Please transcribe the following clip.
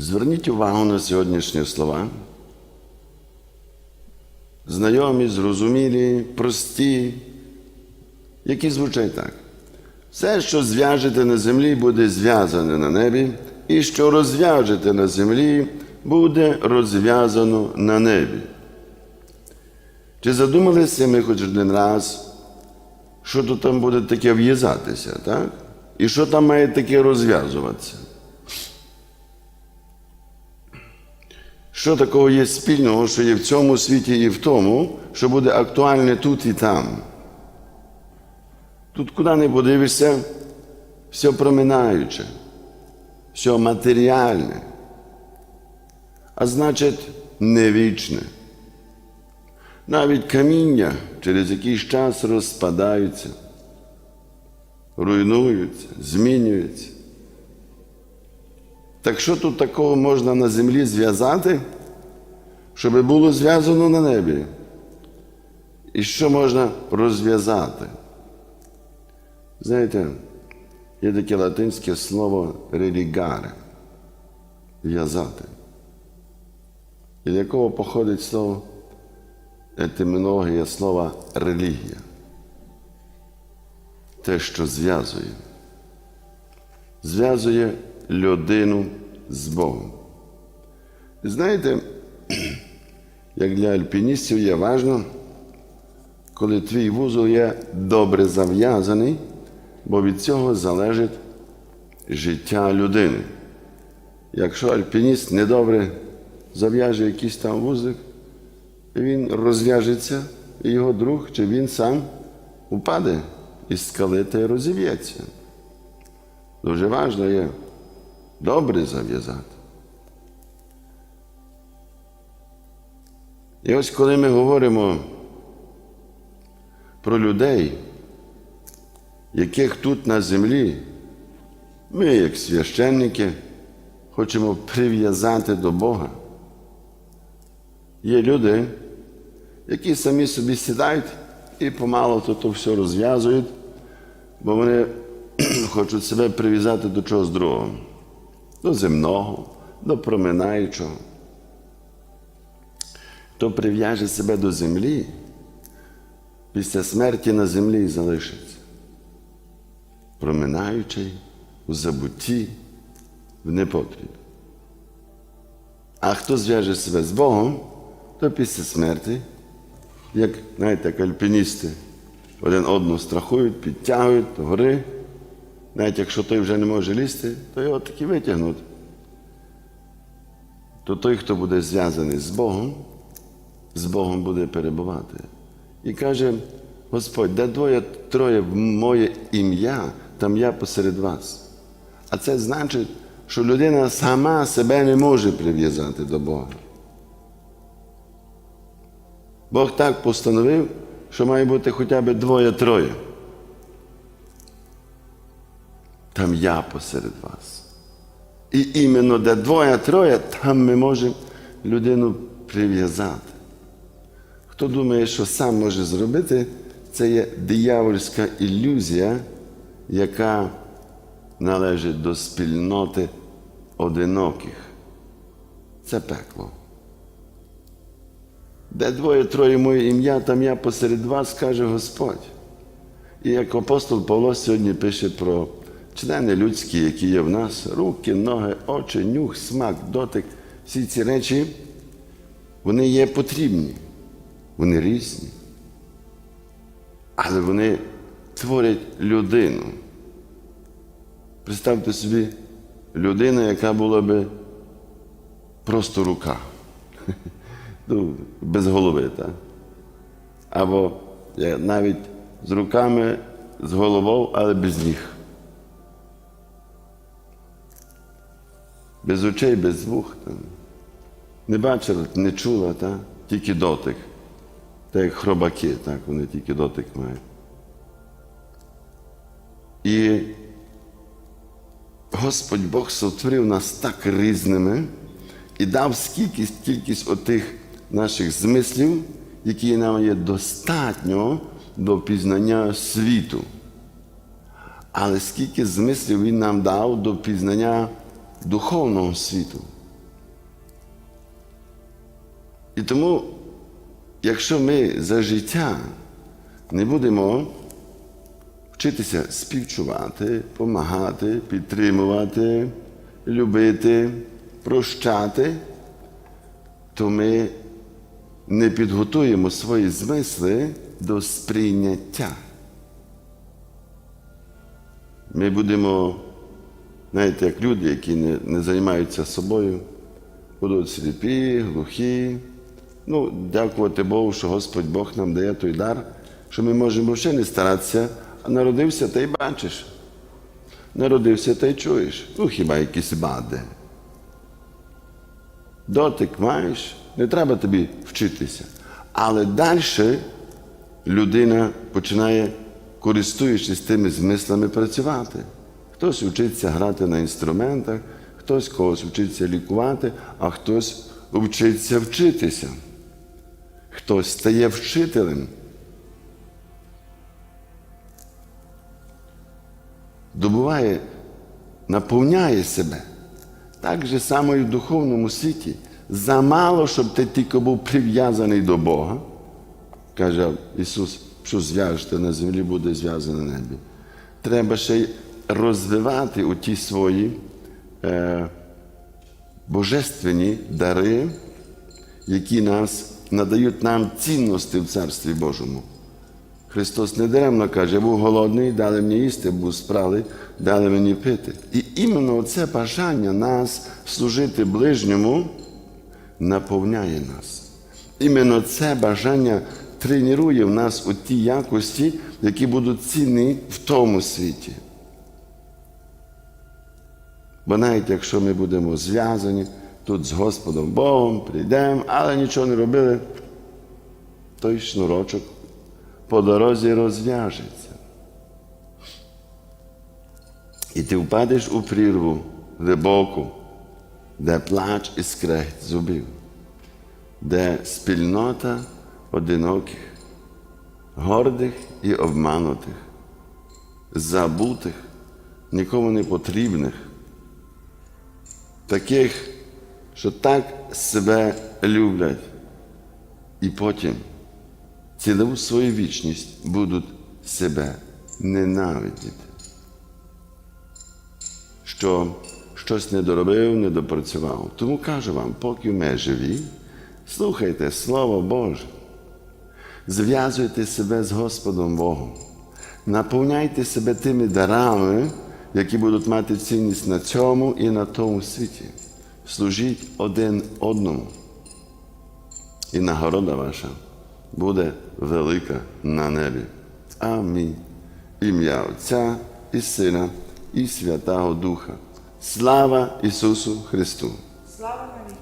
Зверніть увагу на сьогоднішні слова. Знайомі, зрозумілі, прості, які звучать так. Все, що зв'яжете на землі, буде зв'язане на небі, і що розв'яжете на землі, буде розв'язано на небі. Чи задумалися ми хоч один раз, що тут там буде таке в'язатися, так? І що там має таке розв'язуватися? Що такого є спільного, що є в цьому світі і в тому, що буде актуальне тут і там? Тут куди не подивишся, все проминаюче, все матеріальне, а значить, не вічне. Навіть каміння через якийсь час розпадаються, руйнуються, змінюються. Так що тут такого можна на землі зв'язати, щоб було зв'язано на небі? І що можна розв'язати? Знаєте, є таке латинське слово релігаре в'язати. Від якого походить слово етимологія слова релігія. Те, що зв'язує. Зв'язує людину з Богом. Знаєте, як для альпіністів є важливо, коли твій вузол є добре зав'язаний, бо від цього залежить життя людини. Якщо альпініст недобре зав'яже якийсь там вузлик, він розв'яжеться, і його друг чи він сам упаде із скали та й розів'ється. Дуже важливо є добре зав'язати. І ось коли ми говоримо про людей, яких тут на землі, ми, як священники, хочемо прив'язати до Бога. Є люди, які самі собі сідають і помалу то, то все розв'язують, бо вони хочуть себе прив'язати до чогось другого, до земного, до проминаючого. Хто прив'яже себе до землі, після смерті на землі залишиться. Проминаючий у забутті, в непотріб. А хто зв'яже себе з Богом, то після смерті, як, знаєте, як альпіністи один одного страхують, підтягують гори, навіть якщо той вже не може лізти, то його таки витягнуть. То той, хто буде зв'язаний з Богом, з Богом буде перебувати. І каже, Господь, де двоє троє в моє ім'я, там я посеред вас. А це значить, що людина сама себе не може прив'язати до Бога. Бог так постановив, що має бути хоча б двоє-троє. Там я посеред вас. І іменно де двоє-троє, там ми можемо людину прив'язати. Хто думає, що сам може зробити, це є диявольська ілюзія, яка належить до спільноти одиноких. Це пекло. Де двоє-троє моє ім'я, там я посеред вас, каже Господь. І як апостол Павло сьогодні пише про члени людські, які є в нас, руки, ноги, очі, нюх, смак, дотик, всі ці речі, вони є потрібні, вони різні. Але вони творять людину. Представте собі людину, яка була би просто рука. Ну, без голови, так? Або навіть з руками, з головою, але без ніг. Без очей, без вух. Не бачила, не чула, так? тільки дотик. Так як хробаки, так, вони тільки дотик мають. І Господь Бог сотворив нас так різними і дав скільки кількість отих наших змислів, які нам є достатньо до пізнання світу. Але скільки змислів Він нам дав до пізнання духовного світу. І тому, якщо ми за життя не будемо вчитися співчувати, допомагати, підтримувати, любити, прощати, то ми не підготуємо свої змисли до сприйняття. Ми будемо, знаєте, як люди, які не, не займаються собою, будуть сліпі, глухі. Ну, дякувати Богу, що Господь Бог нам дає той дар, що ми можемо ще не старатися, а народився та й бачиш. Народився та й чуєш. Ну, хіба якісь бади. Дотик маєш, не треба тобі вчитися. Але далі людина починає, користуючись тими змислами, працювати. Хтось вчиться грати на інструментах, хтось когось вчиться лікувати, а хтось вчиться вчитися. Хтось стає вчителем. Добуває, наповняє себе. Так же само і в духовному світі. Замало, щоб ти тільки був прив'язаний до Бога. Каже Ісус, що зв'яжете на землі, буде зв'язане на небі. Треба ще розвивати у ті свої е, божественні дари, які нас надають нам цінності в Царстві Божому. Христос не даремно каже, я був голодний, дали мені їсти, був спралий, дали мені пити. І іменно це бажання нас служити ближньому наповняє нас. Іменно це бажання тренує в нас у ті якості, які будуть цінні в тому світі. Бо навіть якщо ми будемо зв'язані тут з Господом Богом, прийдемо, але нічого не робили, той шнурочок по дорозі розв'яжеться. І ти впадеш у прірву глибоку, де плач і скрегіт зубів, де спільнота одиноких, гордих і обманутих, забутих, нікому не потрібних, таких, що так себе люблять, і потім цілу свою вічність будуть себе ненавидіти. Що щось не доробив, не допрацював. Тому кажу вам, поки ми живі, слухайте Слово Боже, зв'язуйте себе з Господом Богом, наповняйте себе тими дарами, які будуть мати цінність на цьому і на тому світі. Служіть один одному. І нагорода ваша буде велика на небі. Амінь. Ім'я Отця і Сина, і Святого Духа. Слава Ісусу Христу! Слава навіки!